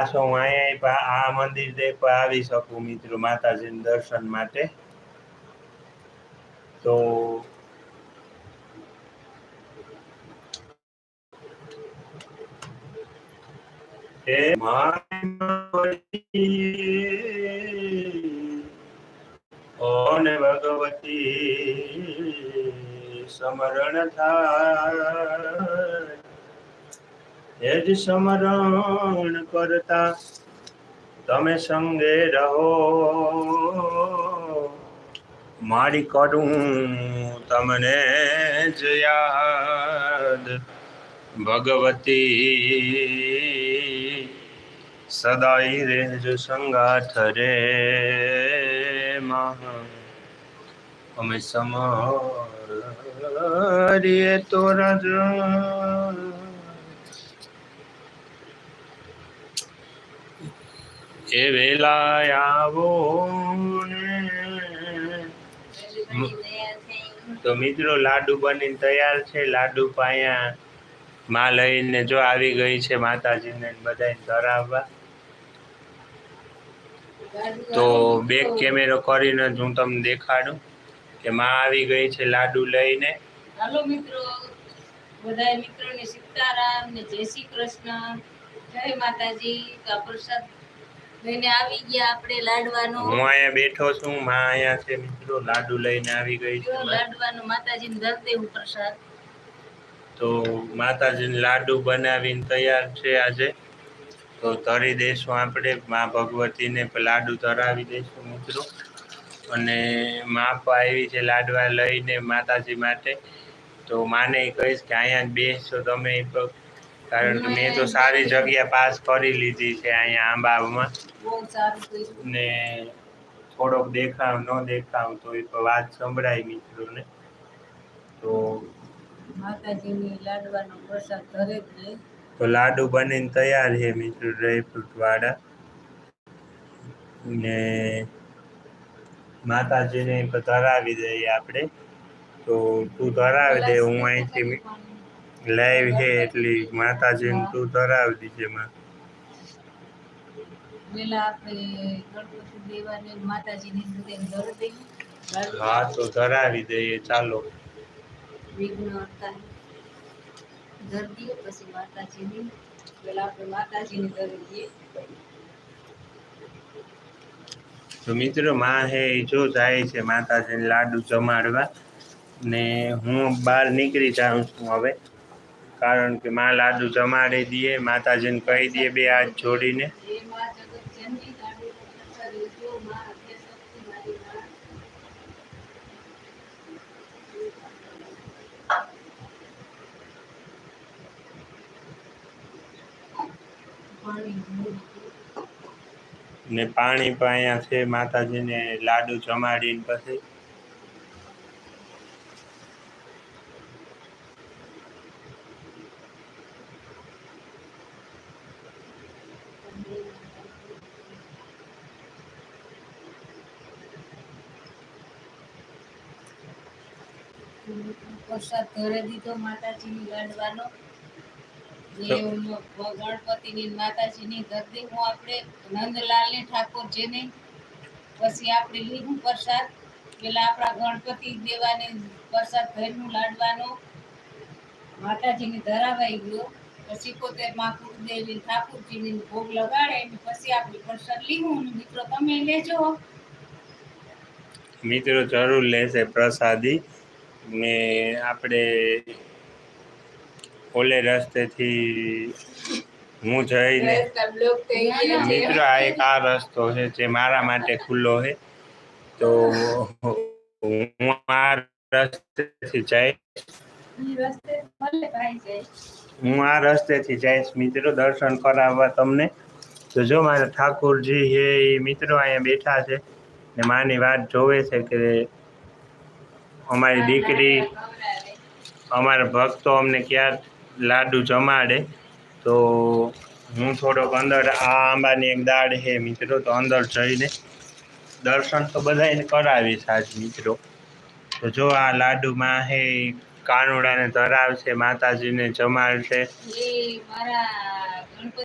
પાછો હું અહીંયા આ મંદિર પર આવી શકું મિત્રો માતાજીના દર્શન માટે. તો એ ભગવતી સમરણ થાય. એ જ સમરણ કરતા તમે સંગે રહો. મારી કરું તમને જ યાદ, ભગવતી. સદાઈ રહેજો સંગાથ રે અમે સમરીએ તો રજ. એ વેલા આવો તો મિત્રો લાડુ બનીને તૈયાર છે. લાડુ પાયા માં લઈને જો આવી ગઈ છે માતાજીને બધાને ધરાવવા. તો બેક કેમેરો કરીને જ હું તમને દેખાડું કે માં આવી ગઈ છે લાડુ લઈને. હાલો મિત્રો બધા મિત્રોને સીતારામ ને જય શ્રી કૃષ્ણ. જય માતાજી તો પ્રસાદ લઈને આવી ગયા આપણે લાડવાનો. હું અહીંયા બેઠો છું માં અહીંયા છે મિત્રો લાડુ લઈને આવી ગઈ છે લાડવાનો માતાજીને દર દેવું પ્રસાદ. તો માતાજીને લાડુ બનાવીને તૈયાર છે આજે. તો ધરી દઈશું આપણે મા ભગવતીને લાડુ ધરાવી દઈશું મિત્રો. અને મા પણ આવી છે લાડવા લઈને માતાજી માટે. તો માને કહીશ કે અહીંયા બેસો તમે કારણ કે મેં તો સારી જગ્યા પાસ કરી લીધી છે અહીંયા આંબામાં. ને થોડોક દેખાવ ન દેખાવ તો એ તો વાત સંભળાય મિત્રોને. તો માતાજીની લાડવાનો પ્રસાદ ઘરે જ લે તો લાડુ બનીને તૈયાર છે મિત્રો ડ્રાયફ્રૂટ વાળા. ને માતાજીને ધરાવી દઈએ આપણે. તો તું ધરાવી દે હું અહીંથી લાઈવ છે એટલી માતાજીને તું ધરાવી દીજે માં પેલા આપણે ગણપતિ દેવાને માતાજીની બધે દર દઈએ. હા તો ધરાવી દઈએ ચાલો. વિઘ્ન હરતા દર પછી માતાજીની પેલા આપણે માતાજીની દર દઈએ. તો મિત્રો માં હે જો જાય છે માતાજીને લાડુ જમાડવા ને હું બહાર નીકળી જાઉં છું હવે. કારણ કે માં લાડુ જમાડી દઈએ માતાજીને કહી દઈએ બે હાથ જોડીને. ને પાણી પણ અહીંયા છે, માતાજીને લાડુ જમાડીને પછી પ્રસાદ ઘરે દીધો માતાજીની ગાંડવાનો. ગણપતિની માતાજીની ધરતી હું આપણે નંદલાલને ઠાકોરજીને પછી આપણે લીધું પ્રસાદ પેલા આપણા ગણપતિ દેવાને પ્રસાદ ઘરનું લાડવાનો માતાજીને ધરાવાઈ ગયો. પછી પોતે માં કુળદેવી ઠાકોરજીને ભોગ લગાડે પછી આપણે પ્રસાદ લીધું. મિત્રો તમે લેજો. મિત્રો જરૂર લેશે પ્રસાદી. ને આપણે ઓલે રસ્તેથી હું જઈને મિત્રો, આ એક આ રસ્તો છે જે મારા માટે ખુલ્લો છે. તો હું આ રસ્તેથી જઈશ. હું આ રસ્તેથી જઈશ મિત્રો, દર્શન કરાવવા તમને. તો જો મારા ઠાકોરજી છે એ મિત્રો અહીંયા બેઠા છે ને માની વાત જોવે છે કે અમારી દીકરી, અમારા ભક્તો અમને ક્યાં લાડુ જમાડે, તો હું થોડોક અંદર, આ આંબાની એક દાળ છે મિત્રો, તો અંદર જઈને દર્શન તો બધાને કરાવીશ આજ મિત્રો. તો જો આ લાડુમાં હે કાનુડાને ધરાવશે, માતાજીને જમાડશે.